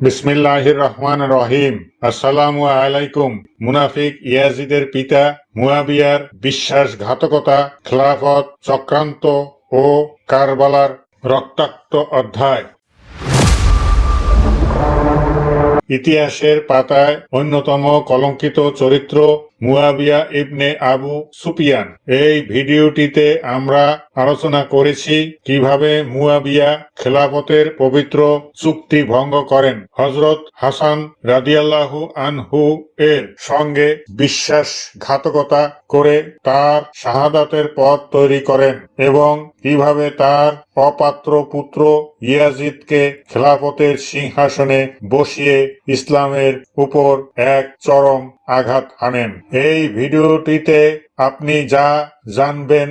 বিসমিল্লাহির রহমান রহিম আসসালামু আলাইকুম। মুনাফিক ইয়াজিদের পিতা, মুয়াবিয়ার বিশ্বাসঘাতকতা, খেলাফত চক্রান্ত ও কারবালার রক্তাক্ত অধ্যায়। ইতিহাসের পাতায় অন্যতম কলঙ্কিত চরিত্র মুয়াবিয়া ইবনে আবু সুপিয়ান এই ভিডিওটিতে আমরা আলোচনা করেছি কীভাবে মুয়াবিয়া খেলাফতের পবিত্র চুক্তি ভঙ্গ করেন। হজরত হাসান রাদিয়াল্লাহু আনহু এর সঙ্গে বিশ্বাসঘাতকতা করে তার শাহাদাতের পথ তৈরি করেন এবং কীভাবে তার অপাত্র পুত্র ইয়াজিদকে খেলাফতের সিংহাসনে বসিয়ে ইসলামের উপর এক চরম আঘাত আনেন এই ভিডিওটিতে আপনি যা জানবেন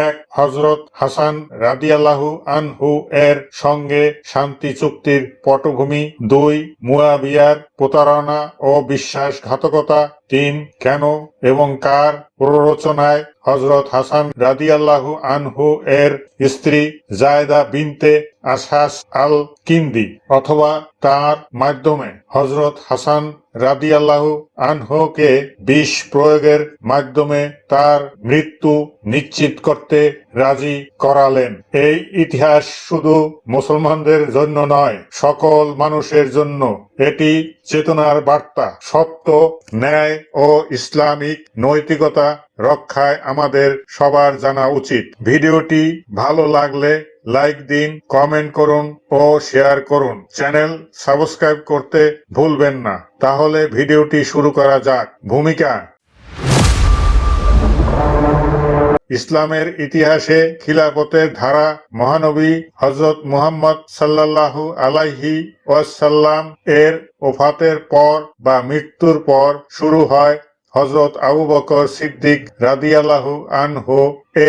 এক হজরত হাসান রাদিয়াল্লাহু আনহু এর সঙ্গে শান্তি চুক্তির পটভূমি, দুই মুয়াবিয়ার প্রতারণা ও বিশ্বাসঘাতকতা, তিন, কেন এবং কার প্ররোচনায় হজরত হাসান রাদিয়াল্লাহু আনহু এর স্ত্রী জায়দা বিনতে আসাস আল কিন্দি অথবা তার মাধ্যমে হজরত হাসান রাদিয়াল্লাহু আনহুকে বিষ প্রয়োগের মাধ্যমে তার মৃত্যু নিশ্চিত করতে রাজি করালেন। এই ইতিহাস শুধু মুসলমানদের জন্য নয়, সকল মানুষের জন্য। এটি চেতনার বার্তা, সত্য, ন্যায় ও ইসলামিক নৈতিকতা রক্ষায় আমাদের সবার জানা উচিত। ভিডিওটি ভালো লাগলে লাইক দিন, কমেন্ট করুন ও শেয়ার করুন। চ্যানেল সাবস্ক্রাইব করতে ভুলবেন না। তাহলে ভিডিওটি শুরু করা যাক। ভূমিকা ইসলামের ইতিহাসে খিলাফতের ধারা মহানবী হজরত মুহাম্মদ সাল্লাল্লাহু আলাইহি ওয়াসাল্লাম এর ওফাতের পর বা মৃত্যুর পর শুরু হয় হজরত আবু বকর সিদ্দিক রাদিয়াল্লাহু আনহু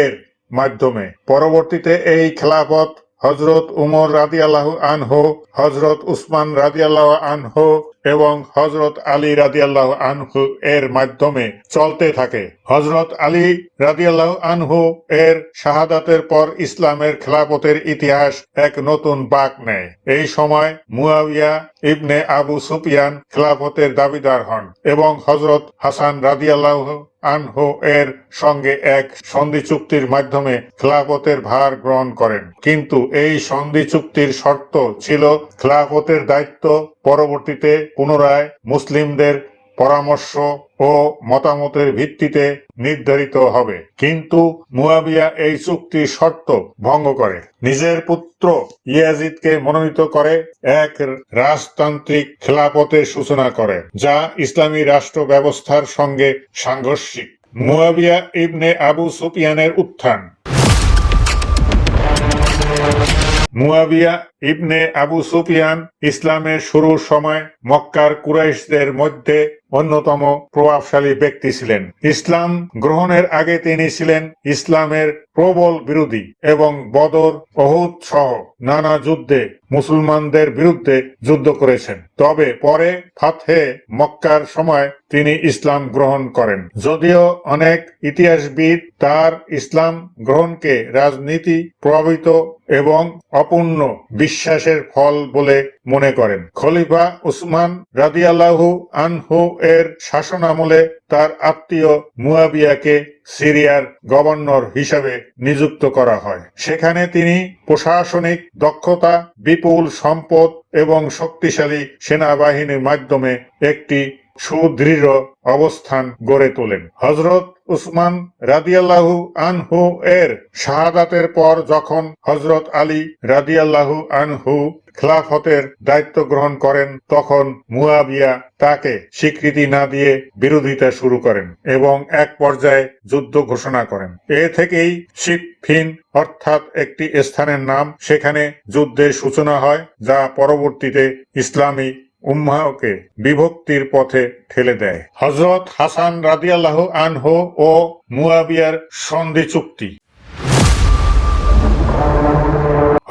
এর মাধ্যমে। পরবর্তীতে এই খেলাফত হজরত উমর রাদিয়াল্লাহু আনহু হজরত উসমান রাদিয়াল্লাহু আনহু এবং হজরত আলী রাদিয়াল্লাহু আনহু এর মাধ্যমে চলতে থাকে। হজরত আলী রাদিয়াল্লাহু আনহু এর শাহাদাতের পর ইসলামের খেলাফতের ইতিহাস এক নতুন বাঁক নেয়। এই সময় মুয়াবিয়া ইবনে আবু সুফিয়ান খেলাফতের দাবিদার হন এবং হজরত হাসান রাদিয়াল্লাহু আনহু এর সঙ্গে এক সন্ধি চুক্তির মাধ্যমে খেলাফতের ভার গ্রহণ করেন। কিন্তু এই সন্ধি চুক্তির শর্ত ছিল খেলাফতের দায়িত্ব পরবর্তীতে পুনরায় মুসলিমদের পরামর্শ ও মতামতের ভিত্তিতে নির্ধারিত হবে। কিন্তু মুয়াবিয়া এই চুক্তির শর্ত ভঙ্গ করে। নিজের পুত্র ইয়াজিদকে মনোনীত করে এক রাজতান্ত্রিক খেলাপথের সূচনা করে, যা ইসলামী রাষ্ট্র ব্যবস্থার সঙ্গে সাংঘর্ষিক। মুয়াবিয়া ইবনে আবু সুফিয়ানের উত্থান। মুয়াবিয়া ইবনে আবু সুফিয়ান ইসলামের শুরুর সময় মক্কার কুরাইশদের মধ্যে অন্যতম প্রভাবশালী ব্যক্তি ছিলেন। ইসলাম গ্রহণের আগে তিনি ছিলেন ইসলামের প্রবল বিরোধী এবং বদর অহুদ সহ নানা যুদ্ধে মুসলমানদের বিরুদ্ধে যুদ্ধ করেছেন। তবে পরে ফাতহে মক্কার সময় তিনি ইসলাম গ্রহণ করেন। যদিও অনেক ইতিহাসবিদ তার ইসলাম গ্রহণকে রাজনীতি প্রভাবিত এবং অপূর্ণ বিশ্বাসের ফল বলে মনে করেন। খলিফা উসমান রাদিয়াল্লাহু আনহু এর শাসনামলে তার আত্মীয় মুয়াবিয়াকে সিরিয়ার গভর্নর হিসাবে নিযুক্ত করা হয়। সেখানে তিনি প্রশাসনিক দক্ষতা, বিপুল সম্পদ এবং শক্তিশালী সেনাবাহিনীর মাধ্যমে একটি সুদৃঢ় অবস্থান গড়ে তোলেন। হজরত উসমান রাদিয়াল্লাহু আনহু এর শাহাদাতের পর যখন হজরত আলী রাদিয়াল্লাহু আনহু খেলাফতের দায়িত্ব গ্রহণ করেন, তখন মুয়াবিয়া তাকে স্বীকৃতি না দিয়ে বিরোধিতা শুরু করেন এবং এক পর্যায়ে যুদ্ধ ঘোষণা করেন। এ থেকেই শিবফিন অর্থাৎ একটি স্থানের নাম সেখানে যুদ্ধের সূচনা হয়, যা পরবর্তীতে ইসলামী উম্মাহকে বিভক্তির পথে ঠেলে দেয়। হজরত হাসান রাদিয়াল্লাহ আনহো ও মুয়াবিয়ার সন্ধি চুক্তি।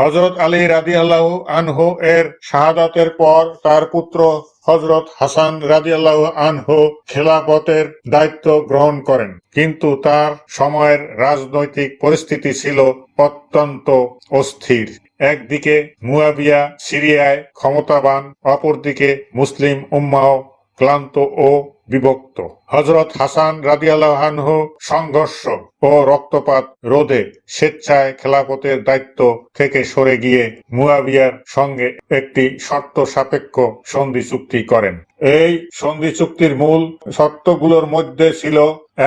হজরত আলী রাদিয়াল্লাহ আনহু এর শাহাদাতের পর তার পুত্র হজরত হাসান রাদিয়াল্লাহ আনহু খেলাফতের দায়িত্ব গ্রহণ করেন। কিন্তু তার সময়ের রাজনৈতিক পরিস্থিতি ছিল অত্যন্ত অস্থির। একদিকে মুয়াবিয়া সিরিয়ায় ক্ষমতাবান, অপরদিকে মুসলিম উম্মাও ক্লান্ত ও বিভক্ত। হজরত হাসান রাদিয়াল্লাহানহু সংঘর্ষ ও রক্তপাত রোধে স্বেচ্ছায় খেলাফতের দায়িত্ব থেকে সরে গিয়ে মুয়াবিয়ার সঙ্গে একটি শর্ত সাপেক্ষ সন্ধি চুক্তি করেন। এই সন্ধি চুক্তির মূল শর্তগুলোর মধ্যে ছিল,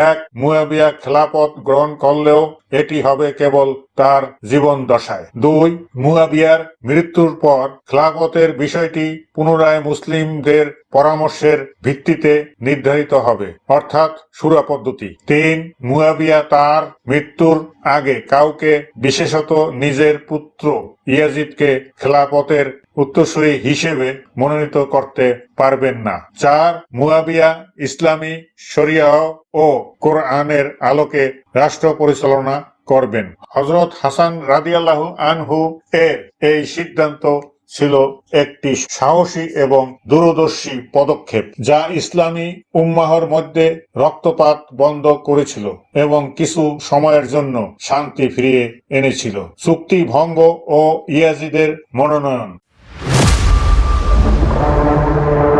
এক, মুয়াবিয়া খেলাপথ গ্রহণ করলেও এটি হবে কেবল তার জীবন দশায়। দুই মুয়াবিয়ার মৃত্যুর পর খেলাফতের বিষয়টি পুনরায় মুসলিমদের পরামর্শের ভিত্তিতে নির্ধারিত হবে, অর্থাৎ সুরা পদ্ধতি। তিন মুয়াবিয়া তার মৃত্যুর আগে কাউকে, বিশেষত নিজের পুত্র ইয়াজিদকে, খেলাফতের উত্তরসূরি হিসেবে মনোনীত করতে পারবেন না। চার মুয়াবিয়া ইসলামী শরিয়া ও কোরআনের আলোকে রাষ্ট্র পরিচালনা করবেন। হজরত হাসান রাদিয়াল্লাহ আনহু এর এই সিদ্ধান্ত ছিল একটি সাহসী এবং দূরদর্শী পদক্ষেপ, যা ইসলামী উম্মাহর মধ্যে রক্তপাত বন্ধ করেছিল এবং কিছু সময়ের জন্য শান্তি ফিরিয়ে এনেছিল। চুক্তি ভঙ্গ ও ইয়াজিদের মনোনয়ন।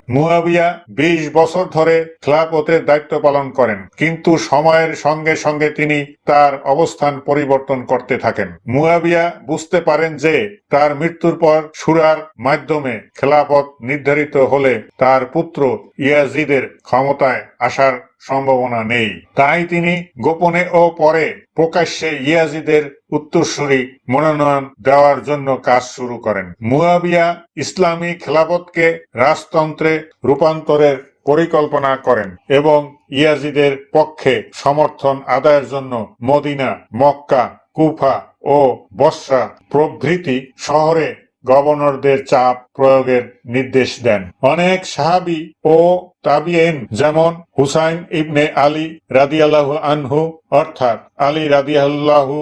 মুয়াবিয়া বিশ বছর ধরে খেলাফতের দায়িত্ব পালন করেন, কিন্তু সময়ের সঙ্গে সঙ্গে তিনি তার অবস্থান পরিবর্তন করতে থাকেন। মুয়াবিয়া বুঝতে পারেন যে তার মৃত্যুর পর সুরার মাধ্যমে খেলাফত নির্ধারিত হলে তার পুত্র ইয়াজিদের ক্ষমতায় আসার সম্ভাবনা নেই। তাই তিনি গোপনে ও পরে প্রকাশ্যে ইয়াজিদের উত্তরসূরি মনোনয়ন দেওয়ার জন্য কাজ শুরু করেন। মুয়াবিয়া ইসলামী খেলাফতকে রাজতন্ত্রে রূপান্তরের পরিকল্পনা করেন এবং ইয়াজিদের পক্ষে সমর্থন আদায়ের জন্য মদিনা, মক্কা, কুফা ও বসরা প্রভৃতি শহরে গভর্নরদের চাপ প্রয়োগের নির্দেশ দেন। অনেক সাহাবি ও তাবিয়েন যেমন হুসাইন ইবনে আলী রাদিয়াল্লাহু আনহু, অর্থাৎ আলী রাদিয়াল্লাহু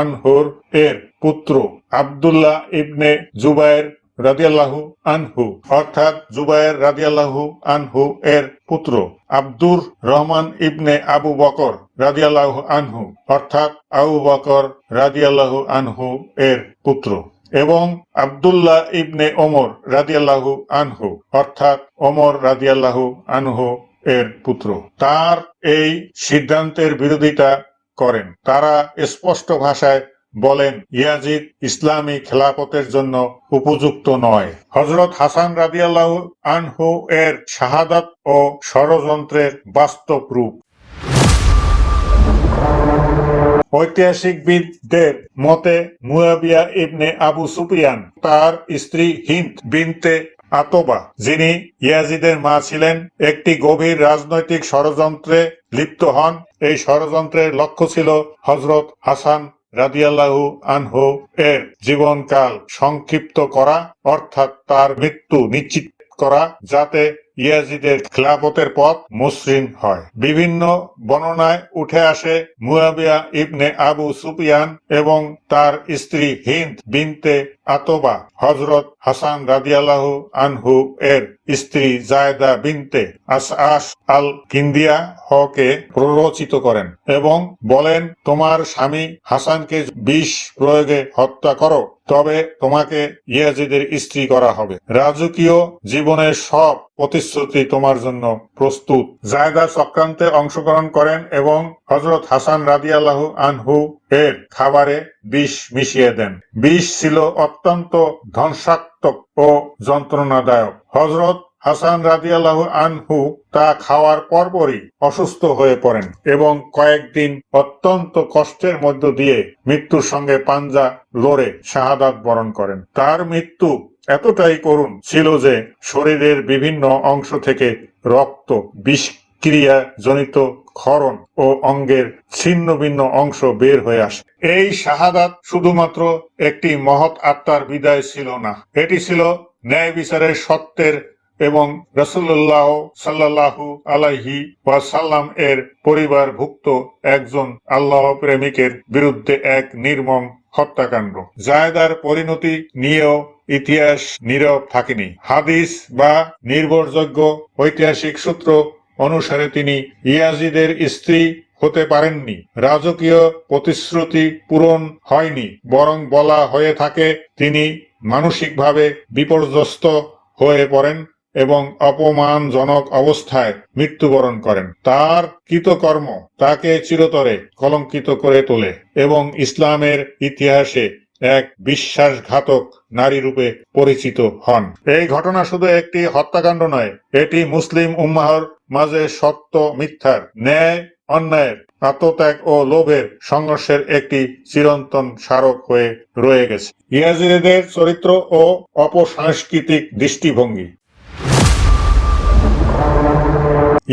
আনহুর এর পুত্র আব্দুল্লাহ ইবনে জুবায়ের রাদিয়াল্লাহু আনহু, অর্থাৎ জুবায়ের রাদিয়াল্লাহু আনহু এর পুত্র আব্দুর রহমান ইবনে আবু বকর রাদিয়াল্লাহু আনহু, অর্থাৎ আবু বকর রাদিয়াল্লাহু আনহু এর পুত্র। এবং আব্দুল্লাহ ইবনে ওমর রাদিয়াল্লাহু আনহু, অর্থাৎ ওমর রাদিয়াল্লাহু আনহু এর পুত্র। তার এই সিদ্ধান্তের বিরোধিতা করেন। তারা স্পষ্ট ভাষায় বলেন, ইয়াজিদ ইসলামী খেলাফতের জন্য উপযুক্ত নয়। হজরত হাসান রাদিয়াল্লাহু আনহু এর শাহাদাত ও ষড়যন্ত্রের বাস্তব রূপ। ঐতিহাসিকবিদদের মতে, মুয়াবিয়া ইবনে আবু সুফিয়ান তার স্ত্রী হিন্দ বিনতে আতবা, যিনি ইয়াজিদের মা ছিলেন, একটি গভীর রাজনৈতিক ষড়যন্ত্রে লিপ্ত হন। এই ষড়যন্ত্রের লক্ষ্য ছিল হজরত হাসান রাদিয়াল্লাহু আনহু এর জীবনকাল সংক্ষিপ্ত করা, অর্থাৎ তার মৃত্যু নিশ্চিত করা, যাতে ইয়াজিদের খিলাফতের পথ মসৃণ হয়। বিভিন্ন বর্ণনায় উঠে আসে মুয়াবিয়া ইবনে আবু সুফিয়ান এবং তার স্ত্রী হিন্দ বিনতে আতবা হজরত হাসান রাদিয়াল্লাহু আনহু এর স্ত্রী জায়দা বিনতে আসআস আল কিন্দিয়া হকে প্ররোচিত করেন এবং বলেন, তোমার স্বামী হাসানকে বিষ প্রয়োগে হত্যা করো, তবে তোমাকে ইয়াজিদের স্ত্রী করা হবে। রাজকীয় জীবনের সব প্রতিশ্রুতি তোমার জন্য প্রস্তুত। জায়দা চক্রান্তে অংশগ্রহণ করেন এবং হজরত হাসান রাদিয়াল্লাহু আনহু এর খাবারে বিষ মিশিয়ে দেন। বিষ ছিল অত্যন্ত ধ্বংসাত্মক ও যন্ত্রণাদায়ক। হজরত হাসান রাদিয়াল্লাহু আনহু তা খাওয়ার পরপরই অসুস্থ হয়ে পড়েন এবং কয়েকদিন অত্যন্ত কষ্টের মধ্য দিয়ে মৃত্যুর সঙ্গে পাঞ্জা লড়ে শাহাদাত বরণ করেন। তার মৃত্যু এতটাই করুণ ছিল যে শরীরের বিভিন্ন অংশ থেকে রক্ত বিষক্রিয়া জনিত ক্ষরণ ও অঙ্গের ছিন্ন ভিন্ন অংশ বের হয়ে আসে। এই শাহাদাত শুধুমাত্র একটি মহৎ আত্মার বিদায় ছিল না। এটি ছিল ন্যায় বিচারের সত্যের এবং রসুল্লাহ সাল্লাহু আলাইহি ওয়াসাল্লাম এর পরিবারভুক্ত একজন আল্লাহ প্রেমিকের বিরুদ্ধে এক নির্মম হত্যাকাণ্ড। জায়দার পরিণতি নিয়েও ইতিহাস নীরব থাকেনি। হাদিস বা নির্ভরযোগ্য ঐতিহাসিক সূত্র অনুসারে তিনি ইয়াজিদের স্ত্রী হতে পারেননি। রাজকীয় প্রতিশ্রুতি পূরণ হয়নি, বরং বলা হয়ে থাকে তিনি মানসিকভাবে বিপর্যস্ত হয়ে পড়েন এবং অপমানজনক অবস্থায় মৃত্যুবরণ করেন। তার কৃতকর্ম তাকে চিরতরে কলঙ্কিত করে তোলে এবং ইসলামের ইতিহাসে এক বিশ্বাসঘাতক নারী রূপে পরিচিত হন। এই ঘটনা শুধু একটি হত্যাকাণ্ড নয়, এটি মুসলিম উম্মাহর মাঝে সত্য মিথ্যার, ন্যায় অন্যায়ের, আত্মত্যাগ ও লোভের সংঘর্ষের একটি চিরন্তন স্মারক হয়ে রয়ে গেছে। ইয়াজিদের চরিত্র ও অপসাংস্কৃতিক দৃষ্টিভঙ্গি।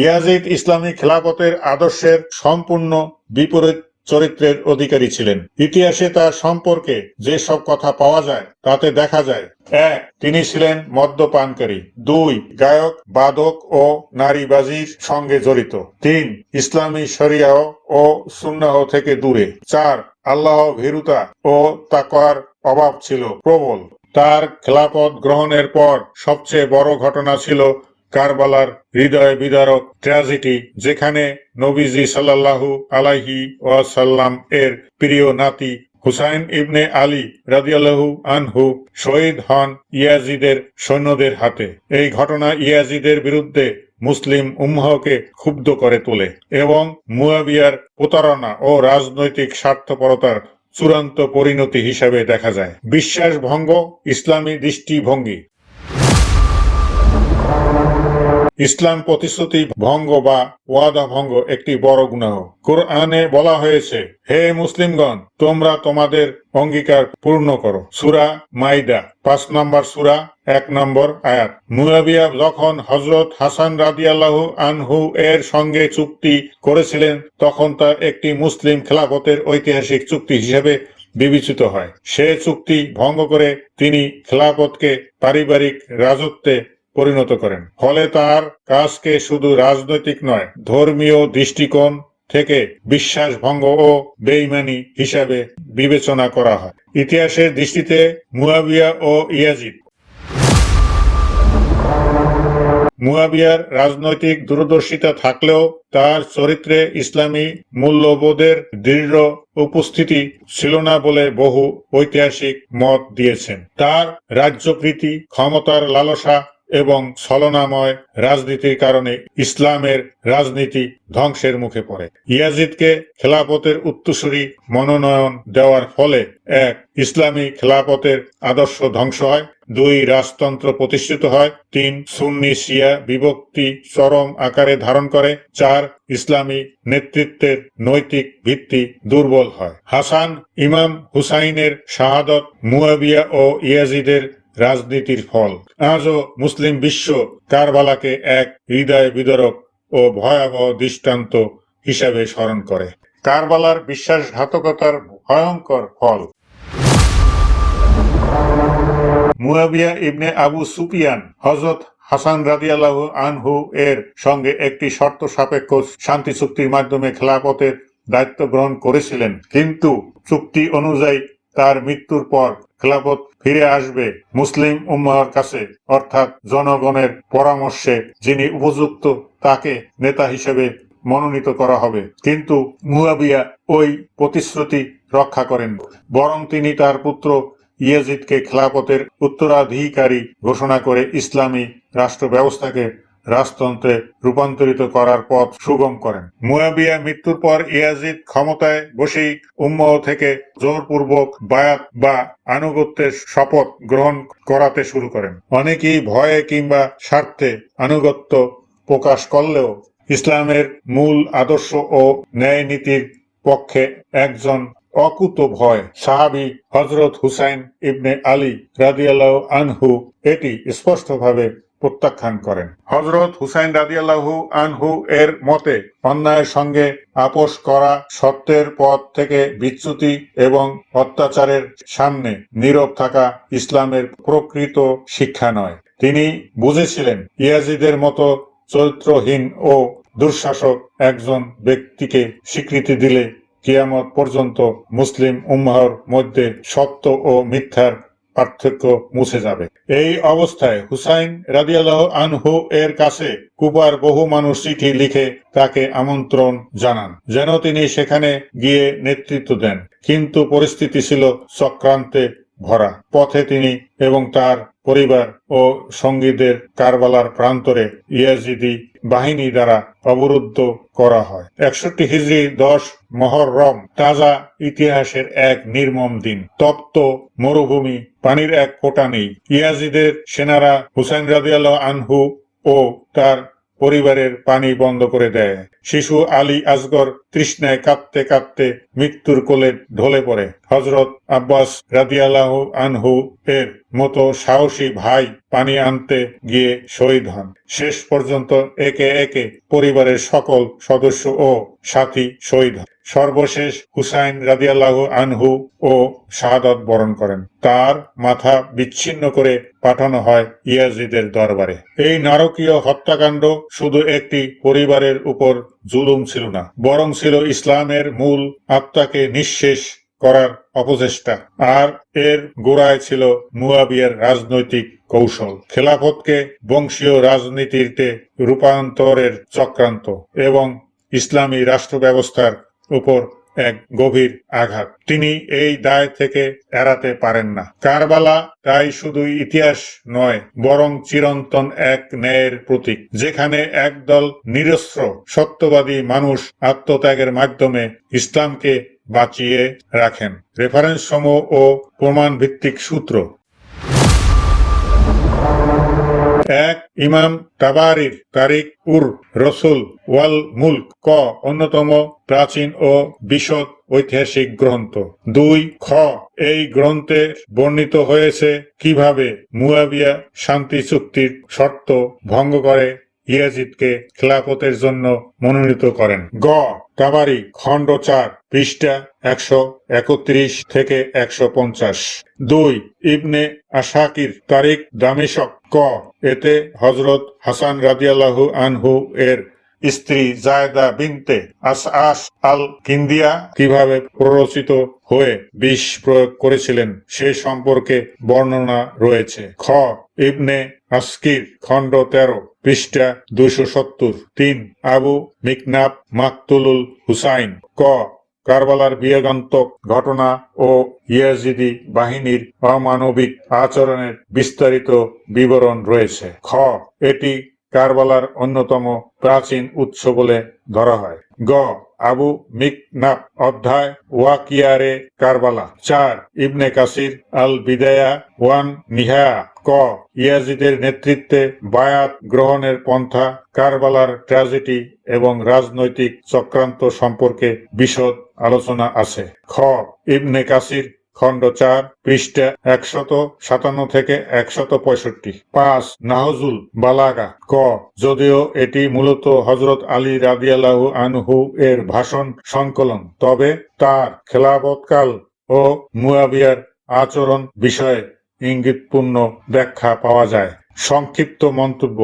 ইয়াজিদ ইসলামী খেলাফতের আদর্শের সম্পূর্ণ বিপরীত চরিত্রের অধিকারী ছিলেন। ইতিহাসে তার সম্পর্কে যেসব কথা পাওয়া যায়, তাতে দেখা যায়, এক, তিনি ছিলেন মদ্যপানকারী, দুই, গায়ক, বাদক ও নারীবাজির সঙ্গে জড়িত, তিন, ইসলামী শরিয়াহ ও সুন্নাহ থেকে দূরে, চার, আল্লাহ ভীরুতা ও তাকওয়ার অভাব ছিল প্রবল। তার খেলাপথ গ্রহণের পর সবচেয়ে বড় ঘটনা ছিল কারবালার হৃদয় বিদারক ট্র্যাজেডি, যেখানে নবীজি সাল্লাল্লাহু আলাইহি ওয়াসাল্লাম এর প্রিয় নাতি হুসাইন ইবনে আলী রাদিয়াল্লাহু আনহু শহীদ হন ইয়াজিদের সৈন্যদের হাতে। এই ঘটনা ইয়াজিদের বিরুদ্ধে মুসলিম উম্মাহকে ক্ষুব্ধ করে তোলে এবং মুয়াবিয়ার প্রতারণা ও রাজনৈতিক স্বার্থপরতার চূড়ান্ত পরিণতি হিসাবে দেখা যায়। বিশ্বাস ভঙ্গ ইসলামী দৃষ্টিভঙ্গি ইসলাম প্রতিশ্রুতি ভঙ্গ বা ওয়াদা ভঙ্গ একটি বড় গুনাহ। কোরআনে বলা হয়েছে, হে মুসলিমগণ, তোমরা তোমাদের অঙ্গীকার পূর্ণ করো। সুরা মাইদা, পাঁচ নম্বর সুরা, এক নম্বর আয়াত। মুয়াবিয়া যখন হজরত হাসান রাদিয়াল্লাহু আনহু এর সঙ্গে চুক্তি করেছিলেন, তখন তা একটি মুসলিম খেলাফতের ঐতিহাসিক চুক্তি হিসেবে বিবেচিত হয়। সে চুক্তি ভঙ্গ করে তিনি খেলাফতকে পারিবারিক রাজত্বে পরিণত করেন। ফলে তার কাজকে শুধু রাজনৈতিক নয়, ধর্মীয় দৃষ্টিকোণ থেকে বিশ্বাস ভঙ্গ ও বেইমানি হিসাবে বিবেচনা করা হয়। ইতিহাসের দৃষ্টিতে মুয়াবিয়া ও ইয়াজিদ। মুয়াবিয়ার রাজনৈতিক দূরদর্শিতা থাকলেও তার চরিত্রে ইসলামী মূল্যবোধের দৃঢ় উপস্থিতি ছিল না বলে বহু ঐতিহাসিক মত দিয়েছেন। তার রাজ্যপ্রীতি, ক্ষমতার লালসা এবং ছলনাময় রাজনীতির কারণে ইসলামের রাজনীতি ধ্বংসের মুখে পড়ে। ইয়াজিদকে খেলাপতের উত্তরসূরি মনোনয়ন দেওয়ার ফলে এক ইসলামী খেলাপতের আদর্শ ধ্বংস হয়, দুই রাজতন্ত্র প্রতিষ্ঠিত হয়, তিন সুন্নি শিয়া বিভক্তি চরম আকারে ধারণ করে, চার ইসলামী নেতৃত্বের নৈতিক ভিত্তি দুর্বল হয়। হাসান, ইমাম হুসাইনের শাহাদত মুয়াবিয়া ও ইয়াজিদের রাজনীতির ফল। আজও মুসলিম বিশ্ব কারবালাকে এক হৃদয় বিদরক ও ভয়াবহ দৃষ্টান্ত হিসাবে স্মরণ করে। কারবালার বিশ্বাসঘাতকতার ভয়ঙ্কর ফল। মুয়াবিয়া ইবনে আবু সুফিয়ান হজরত হাসান রাদিয়াল্লাহু আনহু এর সঙ্গে একটি শর্ত সাপেক্ষ শান্তি চুক্তির মাধ্যমে খেলাপথের দায়িত্ব গ্রহণ করেছিলেন। কিন্তু চুক্তি অনুযায়ী তার মৃত্যুর পর খেলাফত ফিরে আসবে মুসলিম উম্মাহর কাছে, অর্থাৎ জনগণের পরামর্শে যিনি উপযুক্ত তাকে নেতা হিসেবে মনোনীত করা হবে। কিন্তু মুয়াবিয়া ওই প্রতিশ্রুতি রক্ষা করেন। বরং তিনি তার পুত্র ইয়াজিদকে খেলাফতের উত্তরাধিকারী ঘোষণা করে ইসলামী রাষ্ট্র ব্যবস্থাকে রাজতন্ত্রে রূপান্তরিত করার পথ সুগম করেন। মুয়াবিয়া মৃত্যুর পর ইয়াজিদ ক্ষমতায় বসেই উম্মহ থেকে জোরপূর্বক বায়াত বা আনুগত্যের শপথ গ্রহণ করাতে শুরু করেন। অনেকেই ভয়ে কিংবা স্বার্থে আনুগত্য প্রকাশ করলেও ইসলামের মূল আদর্শ ও ন্যায় নীতির পক্ষে একজন অকুত ভয়। সাহাবি হজরত হুসাইন ইবনে আলী রাদিয়াল্লাহ আনহু এটি স্পষ্টভাবে প্রত্যাখ্যান করেন। হজরত হুসাইন রাদিয়াল্লাহু আনহু এর মতে, অন্যায়ের সঙ্গে আপোষ করা সত্যের পথ থেকে বিচ্যুতি এবং অত্যাচারের সামনে নীরব থাকা ইসলামের প্রকৃত শিক্ষা নয়। তিনি বুঝেছিলেন, ইয়াজিদের মতো চরিত্রহীন ও দুঃশাসক একজন ব্যক্তিকে স্বীকৃতি দিলে কিয়ামত পর্যন্ত মুসলিম উম্মাহর মধ্যে সত্য ও মিথ্যার পার্থক্য মুছে যাবে। এই অবস্থায় হুসাইন রাজিয়াল্লাহ আনহু এর কাছে কুবার বহু মানুষ চিঠি লিখে তাকে আমন্ত্রণ জানান, যেন তিনি সেখানে গিয়ে নেতৃত্ব দেন। কিন্তু পরিস্থিতি ছিল চক্রান্তে ভরা। পথে তিনি এবং তার পরিবার ও সঙ্গীদের কারবালার প্রান্তরে ইয়াজিদি বাহিনী দ্বারা অবরুদ্ধ করা হয়। একষট্টি হিজড়ি দশ মহরম, তাজা ইতিহাসের এক নির্মম দিন। তপ্ত মরুভূমি, পানির এক ফোঁটা নেই। ইয়াজিদের সেনারা হুসাইন রাদিয়াল্লাহ আনহু ও তার পরিবারের পানি বন্ধ করে দেয়। শিশু আলী আসগর তৃষ্ণায় কাঁদতে কাঁদতে মৃত্যুর কোলে ঢলে পড়ে। হজরত আব্বাস রাদিয়াল্লাহ আনহু এর মতো সাহসী ভাই পানি আনতে গিয়ে শহীদ হন। শেষ পর্যন্ত একে একে পরিবারের সকল সদস্য ও সাথী শহীদ হন। সর্বশেষ হুসাইন রাদিয়াল্লাহু আনহু ও শাহাদত বরণ করেন। তার মাথা বিচ্ছিন্ন করে পাঠানো হয় ইয়াজিদের দরবারে। এই নারকীয় হত্যাকাণ্ড শুধু একটি পরিবারের উপর জুলুম ছিল না, বরং ছিল ইসলামের মূল আত্মাকে নিঃশেষ করার অপচেষ্টা। আর এর গোড়ায় ছিল মুয়াবিয়ার রাজনৈতিক কৌশল। খেলাফতকে বংশীয় রাজনীতিতে রূপান্তরের চক্রান্ত এবং ইসলামী রাষ্ট্র ব্যবস্থার উপর এক গভীর আঘাত। তিনি এই দায় থেকে এড়াতে পারেন না। কারবালা তাই শুধু ইতিহাস নয়, বরং চিরন্তন এক ন্যায়ের প্রতীক, যেখানে একদল নিরস্ত্র, সত্যবাদী মানুষ আত্মত্যাগের মাধ্যমে ইসলামকে বাঁচিয়ে রাখেন। রেফারেন্স সম ও প্রমাণ ভিত্তিক সূত্র। এক ইমাম তাবারির তারিক উর, রসুল, ওয়াল মুল্ক, ক, অন্যতম প্রাচীন ও বিশদ ঐতিহাসিক গ্রন্থ। দুই, খ, এই গ্রন্থে বর্ণিত হয়েছে কীভাবে মুয়াবিয়া শান্তি চুক্তির শর্ত ভঙ্গ করে। ইয়াজিদকে খেলাফতের জন্য মনোনীত করেন। গ. তাবারি খণ্ড চার, পৃষ্ঠা একশো একত্রিশ থেকে একশো পঞ্চাশ। দুই. ইবনে আশাকির তারিখ, দামেশক। ক. এতে হজরত হাসান রাদিয়াল্লাহু আনহু এর স্ত্রী জায়দা বিনতে আস আস আল কিন্দিয়া কীভাবে প্ররোচিত হয়ে বিষ প্রয়োগ করেছিলেন সে সম্পর্কে বর্ণনা রয়েছে। খ, ইবনে আসকির, খণ্ড তেরো, পৃষ্ঠা দুইশো সত্তর। তিন, আবু মিকনাব মাকতুলুল হুসাইন। ক, কারবালার বিয়োগান্তক ঘটনা ও ইয়াজিদি বাহিনীর অমানবিক আচরণের বিস্তারিত বিবরণ রয়েছে। খ, এটি কারবালার অন্যতম প্রাচীন উৎস বলে ধরা হয়। গ. আবু মিকনাপ অধ্যায় ওয়াকিয়ারে কারবালা। চার. ইবনে কাসির আল বিদায়া ওয়ান নিহা। ক. ইয়াজিদের নেতৃত্বে বায়াত গ্রহণের পন্থা, কারবালার ট্র্যাজেডি এবং রাজনৈতিক চক্রান্ত সম্পর্কে বিশদ আলোচনা আছে। খ. ইবনে কাসির খণ্ড চার, পৃষ্ঠা একশত সাতান্ন থেকে একশত পঁয়ষট্টি। পাঁচ, নাহজুল বালাগা। ক, যদিও এটি মূলত হজরত আলী রাদিয়াল্লাহু আনহু এর ভাষণ সংকলন, তবে তার খেলাবৎকাল ও মুয়াবিয়ার আচরণ বিষয়ে ইঙ্গিতপূর্ণ ব্যাখ্যা পাওয়া যায়। সংক্ষিপ্ত মন্তব্য।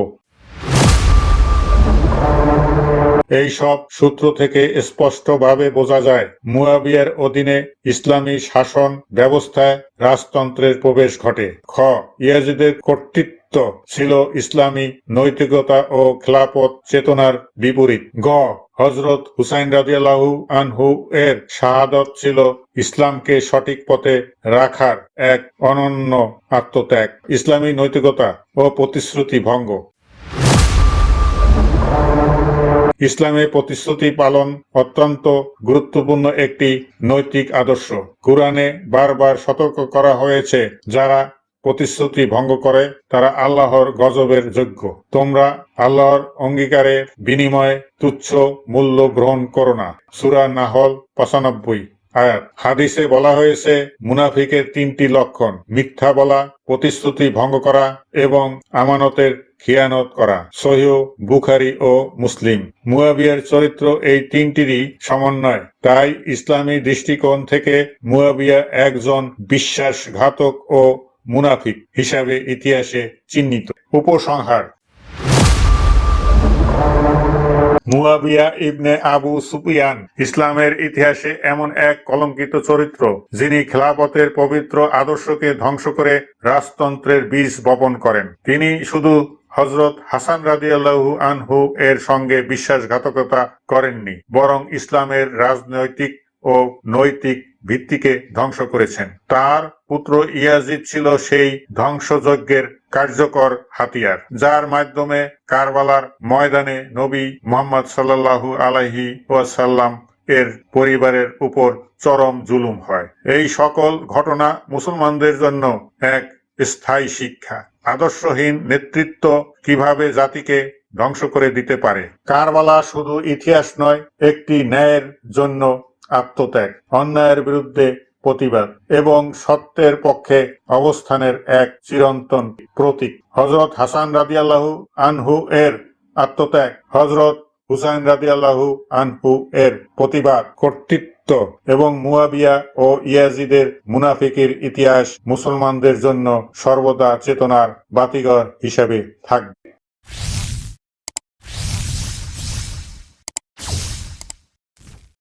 এই সব সূত্র থেকে স্পষ্টভাবে বোঝা যায়, মুয়াবিয়ার অধীনে ইসলামী শাসন ব্যবস্থায় রাজতন্ত্রের প্রবেশ ঘটে। খ, ইয়াজিদের কর্তৃত্ব ছিল ইসলামী নৈতিকতা ও খেলাপথ চেতনার বিপরীত। গ হজরত হুসাইন রাজিয়াল্লাহু আনহু এর শাহাদত ছিল ইসলামকে সঠিক পথে রাখার এক অনন্য আত্মত্যাগ। ইসলামী নৈতিকতা ও প্রতিশ্রুতি ভঙ্গ। ইসলামে প্রতিশ্রুতি পালন অত্যন্ত গুরুত্বপূর্ণ একটি নৈতিক আদর্শ। কোরআনে বারবার সতর্ক করা হয়েছে, যারা প্রতিশ্রুতি ভঙ্গ করে, তারা আল্লাহর গজবের যোগ্য। তোমরা আল্লাহর অঙ্গীকারের বিনিময়ে, তুচ্ছ মূল্য গ্রহণ করো না। সুরা নাহল পঁচানব্বই আয়াত। হাদিসে বলা হয়েছে, মুনাফিকের তিনটি লক্ষণ, মিথ্যা বলা, প্রতিশ্রুতি ভঙ্গ করা এবং আমানতের খিয়ানত করা সহিহ বুখারি ও মুসলিম মুয়াবিয়ার চরিত্র এই তিনটিরই সমন্বয়। তাই ইসলামী দৃষ্টিকোণ থেকে মুয়াবিয়া একজন বিশ্বাসঘাতক ও মুনাফিক হিসাবে ইতিহাসে চিহ্নিত। উপসংহার মুয়াবিয়া ইবনে আবু সুফিয়ান ইসলামের ইতিহাসে এমন এক কলঙ্কিত চরিত্র, যিনি খেলাপথের পবিত্র আদর্শকে ধ্বংস করে রাজতন্ত্রের বীজ বপন করেন। তিনি শুধু হজরত হাসান রাদিয়াল্লাহু আনহু এর সঙ্গে বিশ্বাসঘাতকতা করেননি, বরং ইসলামের রাজনৈতিক ও নৈতিক ভিত্তিকে ধ্বংস করেছেন। তার পুত্র ইয়াজিদ ছিল সেই ধ্বংসযজ্ঞের কার্যকর হাতিয়ার, যার মাধ্যমে কারবালার ময়দানে নবী মোহাম্মদ সাল্লাল্লাহু আলাইহি ওয়াসাল্লাম এর পরিবারের উপর চরম জুলুম হয়। এই সকল ঘটনা মুসলমানদের জন্য এক স্থায়ী শিক্ষা। আদর্শহীন নেতৃত্ব কীভাবে জাতিকে ধ্বংস করে দিতে পারে? কারবালা শুধু ইতিহাস নয়, একটি ন্যায়ের জন্য আত্মত্যাগ, অন্যায়ের বিরুদ্ধে প্রতিবাদ এবং সত্যের পক্ষে অবস্থানের এক চিরন্তন প্রতীক। হজরত হাসান রাদিয়াল্লাহু আনহু এর আত্মত্যাগ হজরত হুসাইন রাদিয়াল্লাহু আনহু এর প্রতিবাদ কর্তৃত্ব এবং মুয়াবিয়া ও ইয়াজিদের মুনাফিকের ইতিহাস মুসলমানদের জন্য সর্বদা চেতনার বাতিঘর হিসেবে থাকবে।